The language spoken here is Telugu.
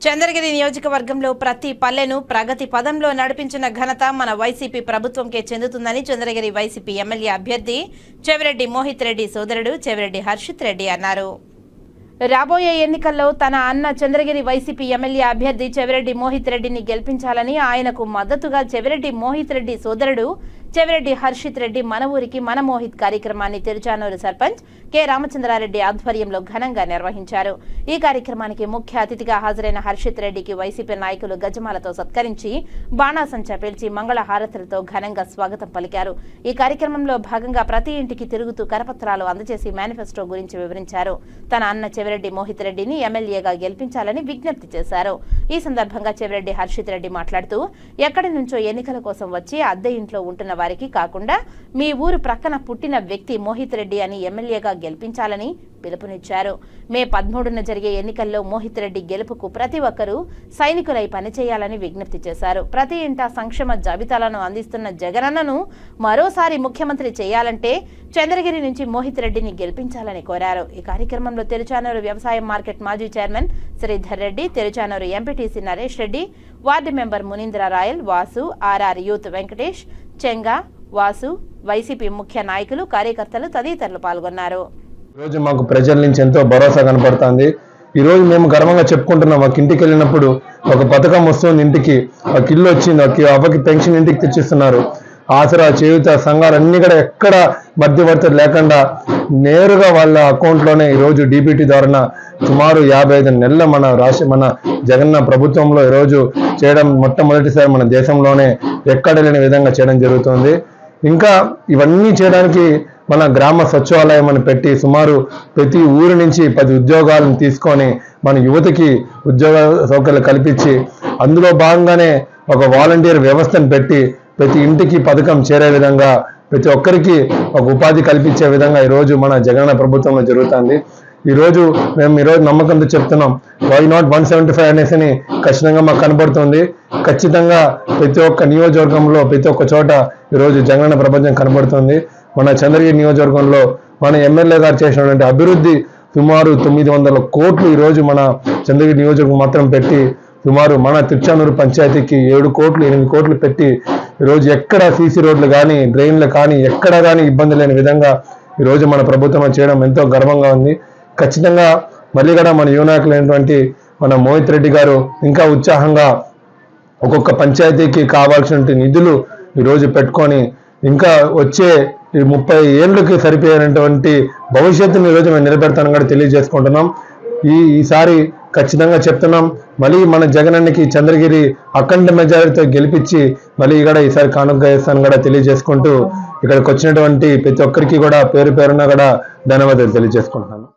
చంద్రగిరి నియోజకవర్గంలో ప్రతి పల్లెను ప్రగతి పదంలో నడిపించిన ఘనత మన వైసీపీ ప్రభుత్వంకే చెందుతుందని చంద్రగిరి వైసీపీ ఎమ్మెల్యే అభ్యర్థి చెవిరెడ్డి మోహిత్ రెడ్డి సోదరుడు చెవిరెడ్డి హర్షిత్ రెడ్డి అన్నారు. రాబోయే ఎన్నికల్లో తన అన్న చంద్రగిరి వైసీపీ ఎమ్మెల్యే అభ్యర్థి చెవిరెడ్డి మోహిత్ రెడ్డిని గెలిపించాలని ఆయనకు మద్దతుగా చెవిరెడ్డి మోహిత్ రెడ్డి సోదరుడు చెవిరెడ్డి హర్షిత్ రెడ్డి మన ఊరికి మన మోహిత్ కార్యక్రమాన్ని తిరుచానూరు సర్పంచ్ కె. రామచంద్రారెడ్డి ఆధ్వర్యంలో ఘనంగా నిర్వహించారు. ఈ కార్యక్రమానికి ముఖ్య అతిథిగా హాజరైన హర్షిత్ రెడ్డికి వైసీపీ నాయకులు గజమాలతో సత్కరించి బాణాసంచా పేల్చి మంగళ హారతులతో ఘనంగా స్వాగతం పలికారు. ఈ కార్యక్రమంలో భాగంగా ప్రతి ఇంటికి తిరుగుతూ కరపత్రాలు అందజేసి మేనిఫెస్టో గురించి వివరించారు. తన అన్న చెవిరెడ్డి మోహిత్ రెడ్డిని ఎమ్మెల్యేగా గెలిపించాలని విజ్ఞప్తి చేశారు. ఈ సందర్భంగా చెవిరెడ్డి హర్షిత్ రెడ్డి మాట్లాడుతూ ఎక్కడి నుంచో ఎన్నికల కోసం వచ్చి అద్దె ఇంట్లో ఉంటున్న వారికి కాకుండా మీ ఊరు ప్రక్కన పుట్టిన వ్యక్తి మోహిత్ రెడ్డి అని ఎమ్మెల్యేగా గెలిపించాలని పిలుపునిచ్చారు. మే పదమూడున జరిగే ఎన్నికల్లో మోహిత్ రెడ్డి గెలుపుకు ప్రతి ఒక్కరూ సైనికులై పనిచేయాలని విజ్ఞప్తి చేశారు. ప్రతి ఇంటా సంక్షేమ జాబితాలను అందిస్తున్న జగనన్నను మరోసారి ముఖ్యమంత్రి చేయాలంటే చంద్రగిరి నుంచి మోహిత్ రెడ్డిని గెలిపించాలని కోరారు. ఈ కార్యక్రమంలో తెరుచానూరు వ్యవసాయ మార్కెట్ మాజీ chairman Sridhar Reddy Tiruchanur MPTC Naresh Reddy ward member Munindra Royal Vasu RR youth Venkatesh Chenga Vasu YCP ముఖ్య నాయకులు కార్యకర్తలు తదితరులు పాల్గొన్నారు. ఈరోజు మాకు ప్రజల నుంచి ఎంతో భరోసా కనపడుతుంది. ఈ రోజు మేము గర్వంగా చెప్పుకుంటున్నాం ఒక ఇంటికి వెళ్ళినప్పుడు ఒక పథకం వస్తుంది ఇంటికి ఒక ఇల్లు వచ్చింది ఒక అవ్వకి పెన్షన్ ఇంటికి తెచ్చిస్తున్నారు. ఆసరా చేయుత సంఘాలు కూడా ఎక్కడ మధ్యవర్తులు లేకుండా నేరుగా వాళ్ళ అకౌంట్లోనే ఈరోజు డీబీటీ ద్వారా సుమారు యాభై ఐదు నెలల మన రాష్ట్ర మన జగన్న ప్రభుత్వంలో ఈరోజు చేయడం మొట్టమొదటిసారి మన దేశంలోనే ఎక్కడ లేని విధంగా చేయడం జరుగుతుంది. ఇంకా ఇవన్నీ చేయడానికి మన గ్రామ సచివాలయం అని పెట్టి సుమారు ప్రతి ఊరి నుంచి పది ఉద్యోగాలను తీసుకొని మన యువతకి ఉద్యోగ సౌకర్యాలు కల్పించి అందులో భాగంగానే ఒక వాలంటీర్ వ్యవస్థను పెట్టి ప్రతి ఇంటికి పథకం చేరే విధంగా ప్రతి ఒక్కరికి ఒక ఉపాధి కల్పించే విధంగా ఈరోజు మన జగన్ ప్రభుత్వంలో జరుగుతుంది. ఈరోజు మేము ఈరోజు నమ్మకంతో చెప్తున్నాం why not one seventy five అనేసి ఖచ్చితంగా మాకు కనబడుతుంది. ఖచ్చితంగా ప్రతి ఒక్క నియోజకవర్గంలో ప్రతి ఒక్క చోట ఈరోజు జగనన్న ప్రపంచం కనబడుతుంది. మన చంద్రగిరి నియోజకవర్గంలో మన ఎమ్మెల్యే గారు చేసినటువంటి అభివృద్ధి సుమారు తొమ్మిది వందల కోట్లు ఈరోజు మన చంద్రగిరి నియోజకవర్గం మాత్రం పెట్టి సుమారు మన తిరుచానూరు పంచాయతీకి ఏడు కోట్లు ఎనిమిది కోట్లు పెట్టి ఈరోజు ఎక్కడ సీసీ రోడ్లు కానీ డ్రైన్లు కానీ ఎక్కడ కానీ ఇబ్బంది లేని విధంగా ఈరోజు మన ప్రభుత్వం చేయడం ఎంతో గర్వంగా ఉంది. ఖచ్చితంగా మళ్ళీ కూడా మన యువనాయకులైనటువంటి మన మోహిత్ రెడ్డి గారు ఇంకా ఉత్సాహంగా ఒక్కొక్క పంచాయతీకి కావాల్సిన నిధులు ఈరోజు పెట్టుకొని ఇంకా వచ్చే ఈ ముప్పై ఏళ్ళకి సరిపోయినటువంటి భవిష్యత్తుని ఈరోజు మేము నిలబెడతానని కూడా తెలియజేసుకుంటున్నాం. ఈ ఈసారి ఖచ్చితంగా చెప్తున్నాం. మళ్ళీ మన జగనన్నకి చంద్రగిరి అఖండ మెజారిటీతో గెలిపించి మళ్ళీ ఇక్కడ ఈసారి కానుక వేస్తాను కూడా తెలియజేసుకుంటూ ఇక్కడికి వచ్చినటువంటి ప్రతి ఒక్కరికి కూడా పేరు పేరున కూడా ధన్యవాదాలు తెలియజేసుకుంటున్నాను.